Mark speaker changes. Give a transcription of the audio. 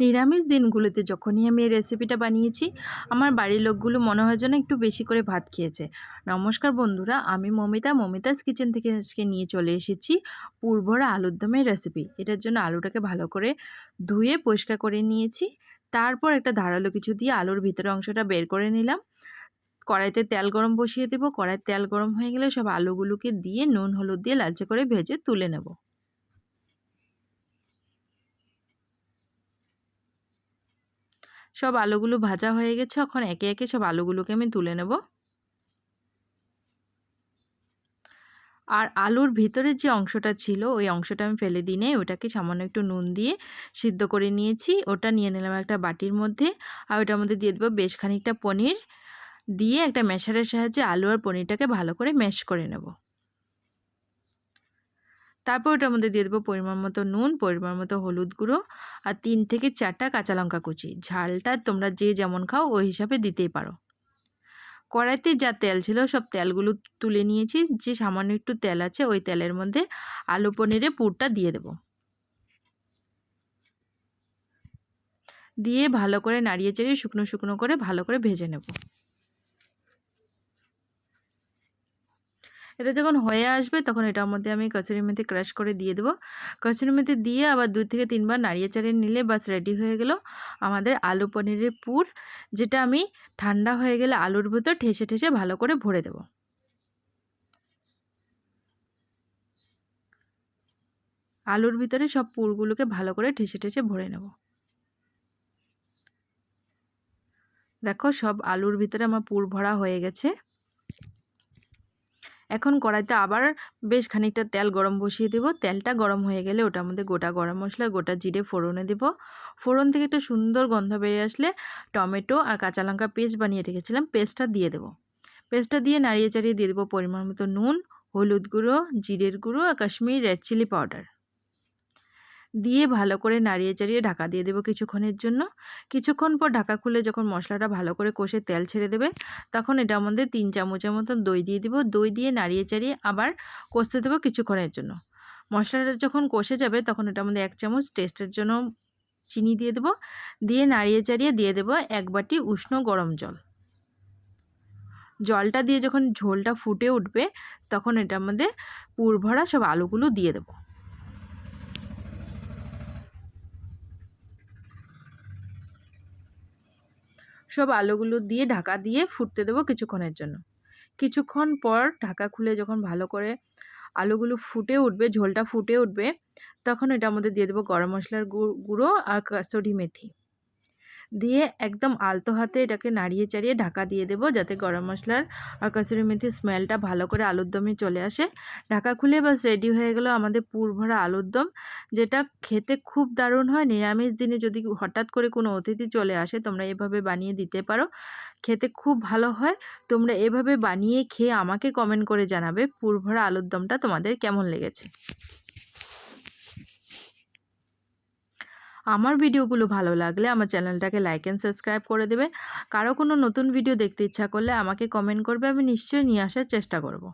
Speaker 1: নিরামিষ দিনগুলোতে যখনই আমি এই রেসিপিটা বানিয়েছি, আমার বাড়ির লোকগুলো মনে হয় যেন একটু বেশি করে ভাত খেয়েছে। নমস্কার বন্ধুরা, আমি মমিতা, মমিতাজ কিচেন থেকে আজকে নিয়ে চলে এসেছি পূর্বরা আলুর দমের রেসিপি এটার জন্য আলুটাকে ভালো করে ধুয়ে পরিষ্কার করে নিয়েছি। তারপর একটা ধারালো কিছু দিয়ে আলুর ভিতরে অংশটা বের করে নিলাম। কড়াইতে তেল গরম বসিয়ে দেবো। কড়াইতে তেল গরম হয়ে গেলে সব আলুগুলোকে দিয়ে নুন, হলুদ দিয়ে লালচে করে ভেজে তুলে নেব। সব আলুগুলো ভাজা হয়ে গেছে, এখন একে একে সব আলুগুলোকে আমি তুলে নেব। আর আলুর ভিতরের যে অংশটা ছিল, ওই অংশটা আমি ফেলে দিই নেই, ওটাকে সামান্য একটু নুন দিয়ে সিদ্ধ করে নিয়েছি। ওটা নিয়ে নিলাম একটা বাটির মধ্যে, আর ওটার মধ্যে দিয়ে দেবো বেশ খানিকটা পনির। দিয়ে একটা মেশারের সাহায্যে আলু আর পনিরটাকে ভালো করে ম্যাশ করে নেব। তারপর ওটার মধ্যে দিয়ে দেবো পরিমাণ মতো নুন, পরিমাণ মতো হলুদ গুঁড়ো আর তিন থেকে চারটা কাঁচা লঙ্কা কুচি। ঝালটা তোমরা যে যেমন খাও ওই হিসাবে দিতেই পারো। কড়াইতে যা তেল ছিল সব তেলগুলো তুলে নিয়েছি, যে সামান্য একটু তেল আছে ওই তেলের মধ্যে আলু পনিরে পুরটা দিয়ে দেব। দিয়ে ভালো করে নাড়িয়ে চাড়িয়ে শুকনো শুকনো করে ভালো করে ভেজে নেব। এটা যখন হয়ে আসবে তখন এটার মধ্যে আমি কচুরি মেথি ক্রাশ করে দিয়ে দেবো। কচুরি মেথি দিয়ে আবার দু থেকে তিনবার নাড়িয়ে চাড়িয়ে নিলে বাস রেডি হয়ে গেল। আমাদের আলু পনিরের পুর, যেটা আমি ঠান্ডা হয়ে গেলে আলুর ভেতর ঠেসে ঠেসে ভালো করে ভরে দেব। আলুর ভিতরে সব পুরগুলোকে ভালো করে ঠেসে ঠেসে ভরে নেব। দেখো সব আলুর ভিতরে আমার পুর ভরা হয়ে গেছে। এখন কড়াইতে আবার বেশ খানিকটা তেল গরম বসিয়ে দেব। তেলটা গরম হয়ে গেলে ওটার মধ্যে গোটা গরম মশলা, গোটা জিরে, ফোড়নে দেব। ফোড়ন থেকে একটু সুন্দর গন্ধ বেরিয়ে আসলে টমেটো আর কাঁচা লঙ্কা পেস্ট বানিয়ে রেখেছিলাম। পেস্টটা দিয়ে দেব। পেস্টটা দিয়ে নাড়িয়ে চাড়িয়ে দিয়ে দেবো পরিমাণ মতো নুন, হলুদ গুঁড়ো, জিরের গুঁড়ো আর কাশ্মীরি রেড চিলি পাউডার। দিয়ে ভালো করে নাড়িয়ে চাড়িয়ে ঢাকা দিয়ে দেবো কিছুক্ষণের জন্য। কিছুক্ষণ পর ঢাকা খুলে যখন মশলাটা ভালো করে কষে তেল ছেড়ে দেবে, তখন এটার মধ্যে তিন চামচের মতন দই দিয়ে দেবো। দই দিয়ে নাড়িয়ে চাড়িয়ে আবার কষতে দেবো কিছুক্ষণের জন্য। মশলাটা যখন কষে যাবে, তখন এটার মধ্যে এক চামচ টেস্টের জন্য চিনি দিয়ে দেবো। দিয়ে নাড়িয়ে চাড়িয়ে দিয়ে দেবো এক বাটি উষ্ণ গরম জল। জলটা দিয়ে যখন ঝোলটা ফুটে উঠবে, তখন এটার মধ্যে পুর ভরা সব আলুগুলো দিয়ে দেবো। সব আলুগুলো দিয়ে ঢাকা দিয়ে ফুটতে দেবো কিছুক্ষণের জন্য। কিছুক্ষণ পর ঢাকা খুলে যখন ভালো করে আলুগুলো ফুটে উঠবে, ঝোলটা ফুটে উঠবে, তখন এটা আমাদের দিয়ে দেবো গরম মশলার গুঁড়ো আর কাস্তরি মেথি। দিয়ে একদম আলতো হাতে এটাকে নাড়িয়ে চাড়িয়ে ঢাকা দিয়ে দেবো যাতে গরম মশলার আর কসুরি মেথির স্মেলটা ভালো করে আলুর দমে চলে আসে। ঢাকা খুলে বাস রেডি হয়ে গেল আমাদের পুর ভরা আলুর দম, যেটা খেতে খুব দারুণ হয়। নিরামিষ দিনে যদি হঠাৎ করে কোনো অতিথি চলে আসে, তোমরা এভাবে বানিয়ে দিতে পারো। খেতে খুব ভালো হয়। তোমরা এভাবে বানিয়ে খেয়ে আমাকে কমেন্ট করে জানাবে পুর ভরা আলুর দমটা তোমাদের কেমন লেগেছে। আমার ভিডিওগুলো ভালো লাগলে আমার চ্যানেলটাকে লাইক অ্যান্ড সাবস্ক্রাইব করে দেবে। কারও কোনো নতুন ভিডিও দেখতে ইচ্ছা করলে আমাকে কমেন্ট করবে, আমি নিশ্চয়ই নিয়ে আসার চেষ্টা করব।